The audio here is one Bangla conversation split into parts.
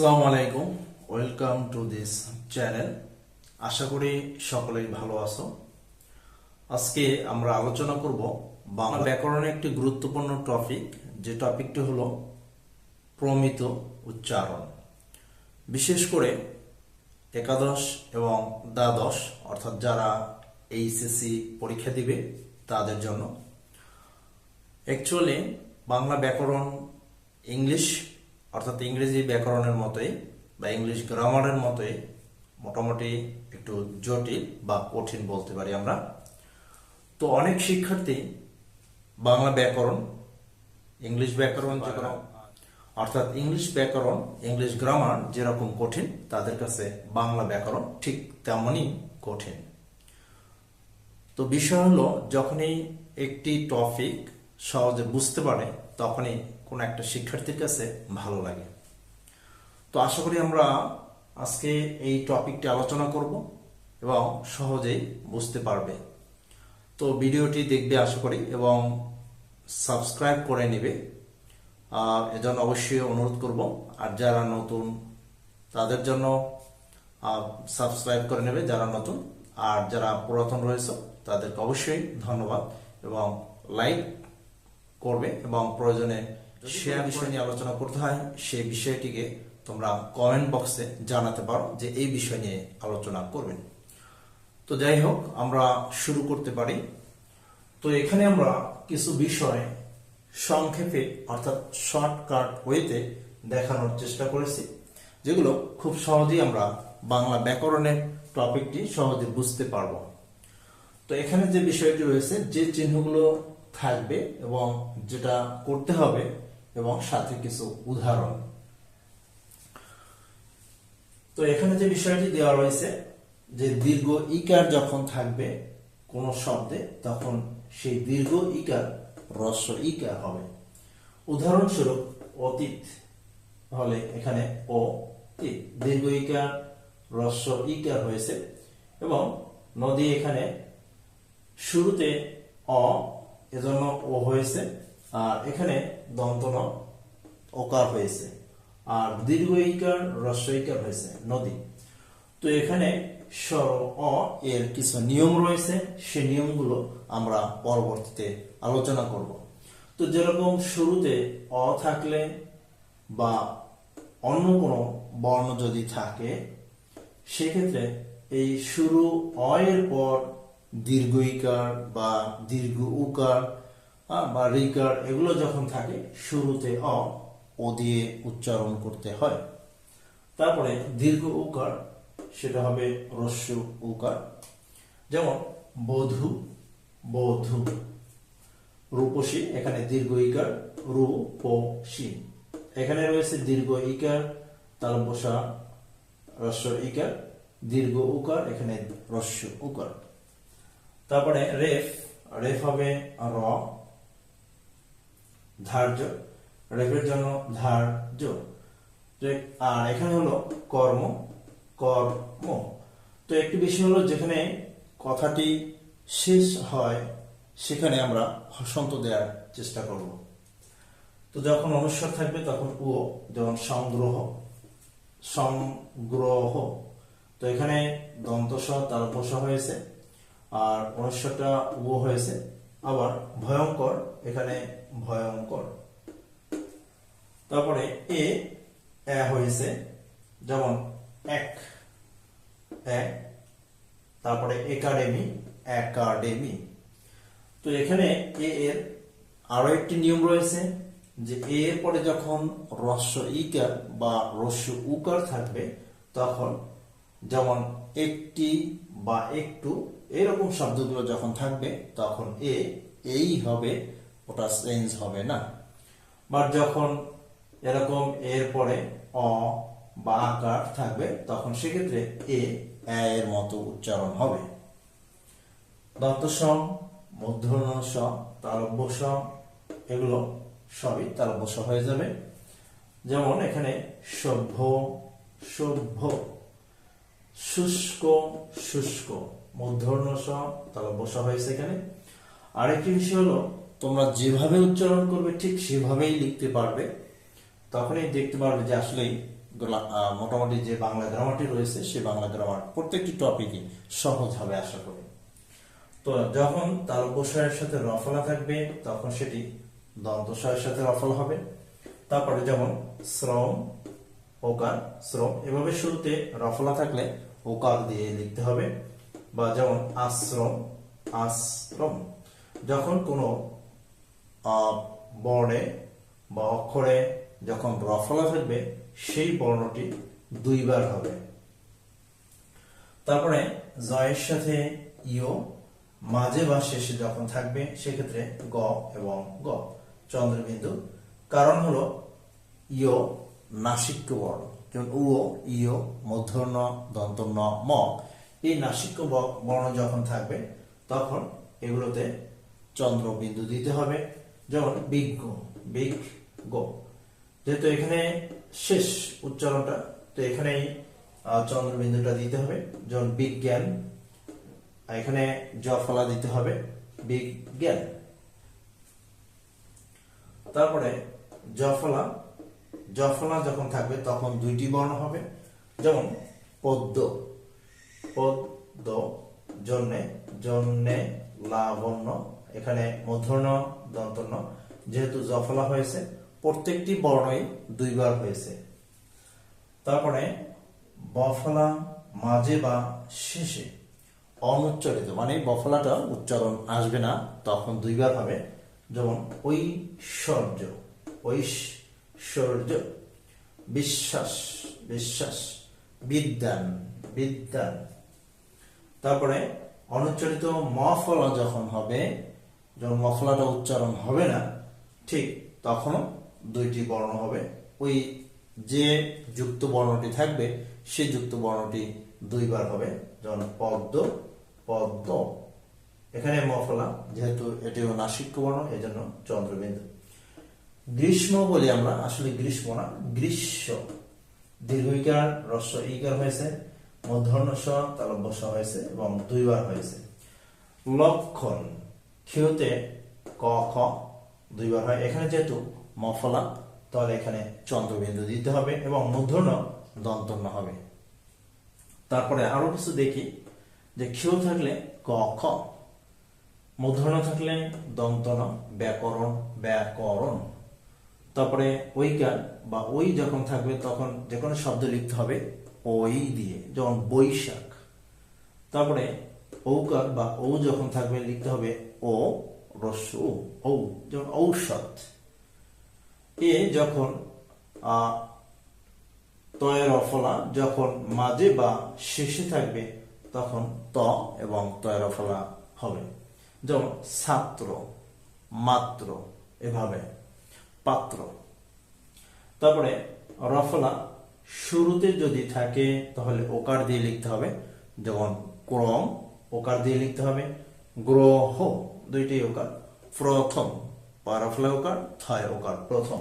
আসসালামু আলাইকুম। ওয়েলকাম টু দিস চ্যানেল আশা করি সকলেই ভালো আছো। আজকে আমরা আলোচনা করব বাংলা ব্যাকরণের একটি গুরুত্বপূর্ণ টপিক যে টপিকটি হলো প্রমিত উচ্চারণ। বিশেষ করে একাদশ এবং দ্বাদশ, অর্থাৎ যারা এইচএসসি পরীক্ষা দিবে তাদের জন্য। অ্যাকচুয়ালি বাংলা ব্যাকরণ ইংলিশ অর্থাৎ ইংরেজি ব্যাকরণের মতোই বা ইংলিশ গ্রামারের মতোই মোটামুটি একটু জটিল বা কঠিন বলতে পারি আমরা। তো অনেক শিক্ষার্থী বাংলা ব্যাকরণ, ইংলিশ ব্যাকরণ অর্থাৎ ইংলিশ ব্যাকরণ, ইংলিশ গ্রামার যেরকম কঠিন, তাদের কাছে বাংলা ব্যাকরণ ঠিক তেমনই কঠিন। তো বিষয় হলো, যখনই একটি টপিক সহজে বুঝতে পারে, তখনই কোনো একটা শিক্ষার্থীর কাছে ভালো লাগে। তো আশা করি আমরা আজকে এই টপিকটি আলোচনা করব এবং সহজেই বুঝতে পারবে। তো ভিডিওটি দেখবে আশা করি এবং সাবস্ক্রাইব করে নেবে। আর এজন্য অবশ্যই অনুরোধ করব, আর যারা নতুন, তাদের জন্য সাবস্ক্রাইব করে নেবে যারা নতুন। আর যারা পুরাতন রয়েছে, তাদেরকে অবশ্যই ধন্যবাদ এবং লাইক করবে এবং প্রয়োজনে শেয়ার বিষয় নিয়ে আলোচনা করতে হয়, সেই বিষয়টিকে তোমরা কমেন্ট বক্সে জানাতে পারো যে এই বিষয় নিয়ে আলোচনা করবেন তো যাই হোক, আমরা শুরু করতে পারি। তো এখানে আমরা কিছু বিষয় সংক্ষেপে, অর্থাৎ শর্টকাট ওয়েতে দেখানোর চেষ্টা করেছি, যেগুলো খুব সহজেই আমরা বাংলা ব্যাকরণের টপিকটি সহজে বুঝতে পারব। তো এখানে যে বিষয়টি রয়েছে, যে চিহ্নগুলো থাকবে এবং যেটা করতে হবে এবং সাথে কিছু উদাহরণ। তো এখানে যে বিষয়টি দেওয়া রয়েছে, যে দীর্ঘ ইকার যখন থাকবে কোন শব্দে, তখন সেই দীর্ঘ ইকার রস্য ইকার হবে। উদাহরণস্বরূপ, অতীত হলে এখানে ও দীর্ঘ ইকার রস্য ইকার হয়েছে এবং নদী এখানে শুরুতে অ, এজন্য ও হয়েছে। আর এখানে দন্তন ওকার হয়েছে আর দীর্ঘ ইকার রস্য ইকার হয়েছে নদী। তো এখানে স্বর, অ এর কিছু নিয়ম রয়েছে, সে নিয়মগুলো আমরা পরবর্তীতে আলোচনা করব। তো যেরকম শুরুতে অ থাকলে বা অন্য কোনো বর্ণ যদি থাকে, সেক্ষেত্রে এই শুরু অ এর পর দীর্ঘ ইকার বা দীর্ঘ উকার বা রিকার এগুলো যখন থাকে, শুরুতে অ, ও দিয়ে উচ্চারণ করতে হয়। তারপরে দীর্ঘ উকার, সেটা হবে রস্য উকার। যেমন, বধূ বধূ। রূপসী, এখানে দীর্ঘ ইকার। রূপসী। এখানে রয়েছে দীর্ঘ ইকার তালবসা রস্য ইকার। দীর্ঘ উকার, এখানে রস্য উকার। তারপরে রেফ রেফ হবে র। ধার্য রেফের জন্য ধার্য। আর এখানে হলো কর্ম কর্ম। তো একটি বিষয় হলো যেখানে কথাটি শেষ হয়, সেখানে আমরা হসন্ত দেওয়ার চেষ্টা করব। তো যখন অনুস্বার থাকবে তখন ও যেমন সংগ্রহ সংগ্রহ। তো এখানে দন্তস তালপস হয়েছে, আর অনুস্বারটা ও হয়েছে। আবার ভয়ঙ্কর, এখানে ভয়ঙ্কর। তারপরে এ হয়েছে, যেমন এক তারপরে একাডেমি একাডেমি। তো এখানে এ এর আরও একটি নিয়ম রয়েছে, যে এ এর পরে যখন রস্য ইকার বা রস্য উকার থাকবে, তখন যেমন একটি বা একটু এরকম শব্দগুলো যখন থাকবে, তখন এ, এই হবে, ওটা চেঞ্জ হবে না। বাট যখন এরকম এর পরে অ বা আকার থাকবে, তখন সেক্ষেত্রে এ এর মতো উচ্চারণ হবে। দন্ত সম মূর্ধন্য স তালব্য স এগুলো সবই তালব্য স হয়ে যাবে। যেমন এখানে সভ্য সভ্য। শুষ্ক শুষ্ক। মূর্ধন্য স তালব্য স হয়েছে এখানে আরেকটি বিষয় হলো, তোমরা যেভাবে উচ্চারণ করবে, ঠিক সেভাবেই লিখতে পারবে। তখনই দেখতে পারবে যে আসলেই মোটামুটি যে বাংলা গ্রামারটি রয়েছে সে বাংলা গ্রামার প্রত্যেকটি টপিকই সহজ হবে, আশা করি। তো যখন তার উপসয়ের সাথে রফলা থাকবে, তখন সেটি দন্তস্বয়ের সাথে রফল হবে। তারপরে যেমন শ্রম ওকার শ্রম, এভাবে শুরুতে রফলা থাকলে ওকার দিয়ে লিখতে হবে বা যেমন আশ্রম আশ্রম। যখন কোনো বর্ণে বা অক্ষরে যখন রফলা থাকবে, সেই বর্ণটি দুইবার হবে। তারপরে জয়ের সাথে ইও মাঝে বা শেষে যখন থাকবে, সেক্ষেত্রে গ এবং গ। চন্দ্রবিন্দু। কারণ হলো ইও নাসিক্য বর্ণ। যেমন উ ইও মধ্যর্ণ, দন্তর্ণ ম এই নাসিক্য বর্ণ যখন থাকবে, তখন এগুলোতে চন্দ্রবিন্দু দিতে হবে, যেমন বিজ্ঞ বিগ যেহেতু এখানে শেষ উচ্চারণটা, তো এখানেই চন্দ্রবিন্দুটা দিতে হবে, যেমন বিজ্ঞান। এখানে জফলা দিতে হবে, বিজ্ঞান। তারপরে জফলা জফলা যখন থাকবে, তখন দুইটি বর্ণ হবে। যেমন, পদ্ম। পদ্ম জন্যে জন্যে লাবণ্য এখানে মূর্ধন্য দন্তন্য যেহেতু জফলা হয়েছে, প্রত্যেকটি বর্ণই দুইবার হয়েছে। তারপরে, বফলা মাঝে বা শেষে, অনুচ্চারিত মানে বফলাটা উচ্চারণ আসবে না, তখন দুইবার হবে। যেমন, ঐশ্বর্য। ঐশ্বর্য বিশ্বাস বিশ্বাস, বিদ্যান বিদ্যান। তারপরে অনুচ্চারিত মফলা যখন হবে, যখন মফলাটা উচ্চারণ হবে না, ঠিক তখনও দুইটি বর্ণ হবে। ওই যে যুক্ত বর্ণটি থাকবে সেই যুক্ত বর্ণটি দুইবার হবে। যেমন পদ্ম পদ্ম। এখানে মফলা, যেহেতু এটিও নাসিক্য বর্ণ এই জন্য চন্দ্রবিন্দু। গ্রীষ্ম বলি আমরা, আসলে গ্রীষ্ম না, গ্রীষ্ম। দীর্ঘইকার রস্ব ইকার হয়েছে মধ্যর্ণ স তালব্য স হয়েছে এবং দুইবার হয়েছে। লক্ষণ, ক্ষিয়তে ক, খ, দুইবার হয়। এখানে যেহেতু মফলা, তাহলে এখানে চন্দ্রবিন্দু দিতে হবে এবং মূর্ধন্য দন্তন্য হবে। তারপরে আরও কিছু দেখি, যে ক্ষিয় থাকলে ক, খ মূর্ধন্য থাকলে দন্তন ব্যাকরণ ব্যাকরণ। তারপরে ওই ওইকার বা ওই যখন থাকবে তখন যে কোনো শব্দ লিখতে হবে ওই দিয়ে যেমন বৈশাখ। তারপরে ঔকার বা ও যখন থাকবে লিখতে হবে ও রস্য ও, ঔ যেমন ঔষধ। এ যখন তয়ের অফলা যখন মাঝে বা শেষে থাকবে তখন ত এবং তয়ের অফলা হবে। যেমন ছাত্র মাত্র এভাবে। পাত্র। তারপরে রফলা শুরুতে যদি থাকে, তাহলে ওকার দিয়ে লিখতে হবে। যেমন ক্রম, ওকার দিয়ে লিখতে হবে। গ্রহ দুইটি ওকার। প্রথম, পারফলা ওকার, থয় ওকার, প্রথম।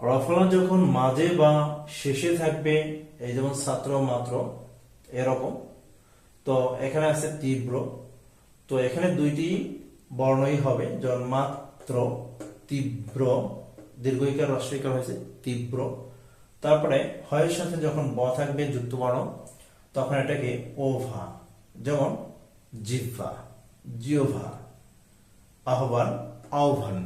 রফলা যখন মাঝে বা শেষে থাকবে, এই যেমন ছাত্র মাত্র, এরকম। তো এখানে আছে তীব্র। তো এখানে দুইটি বর্ণই হবে মাত্র তীব্র, দীর্ঘইকার রস্বইকার হয়েছে, তীব্র। তারপরে হয়ের সাথে যখন ব থাকবে যুক্ত বর্ণ তখন এটাকে ওভা, যেমন জিহ্বা জিওভা আহ্বান আহ্বান।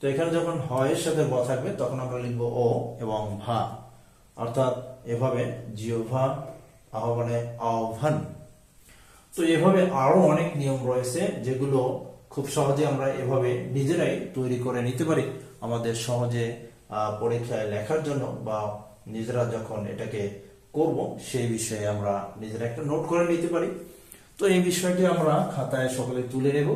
তো এখানে যখন হয়ের সাথে ব থাকবে, তখন আমরা লিখব ও এবং ভা। অর্থাৎ এভাবে জিওভা আহ্বানে আহ্বান। তো এভাবে আরও অনেক নিয়ম রয়েছে, যেগুলো খুব সহজে আমরা এভাবে নিজেরাই তৈরি করে নিতে পারি। আমাদের সহজে পরীক্ষায় লেখার জন্য বা নিজেরা যখন এটাকে করব, সেই বিষয়ে আমরা নিজেরা একটা নোট করে নিতে পারি। তো এই বিষয়টি আমরা খাতায় সকলে তুলে নেব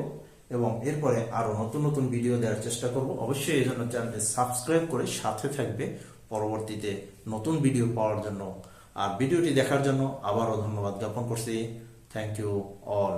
এবং এরপরে আরও নতুন নতুন ভিডিও দেওয়ার চেষ্টা করব। অবশ্যই এই জন্য চ্যানেলটি সাবস্ক্রাইব করে সাথে থাকবে। পরবর্তীতে নতুন ভিডিও পাওয়ার জন্য। আর ভিডিওটি দেখার জন্য আবারও ধন্যবাদ জ্ঞাপন করছি। Thank you all.